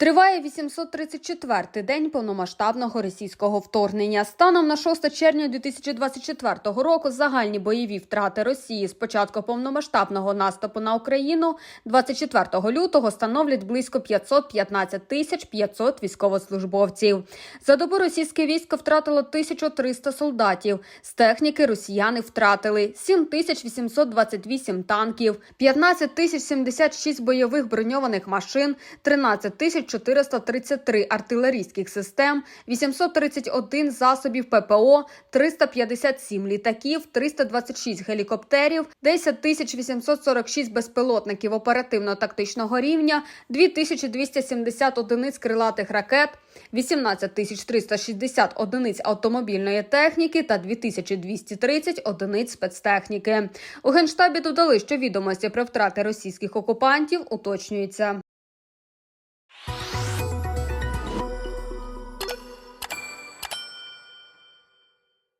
Триває 834-й день повномасштабного російського вторгнення. Станом на 6 червня 2024 року загальні бойові втрати Росії з початку повномасштабного наступу на Україну 24 лютого становлять близько 515 тисяч 500 військовослужбовців. За добу російське військо втратило 1300 солдатів. З техніки росіяни втратили 7828 танків, 15 тисяч 76 бойових броньованих машин, 13 тисяч 433 артилерійських систем, 831 засобів ППО, 357 літаків, 326 гелікоптерів, 10 тисяч 846 безпілотників оперативно-тактичного рівня, 2270 одиниць крилатих ракет, 18 тисяч 360 одиниць автомобільної техніки та 2230 одиниць спецтехніки. У генштабі додали, що відомості про втрати російських окупантів уточнюються.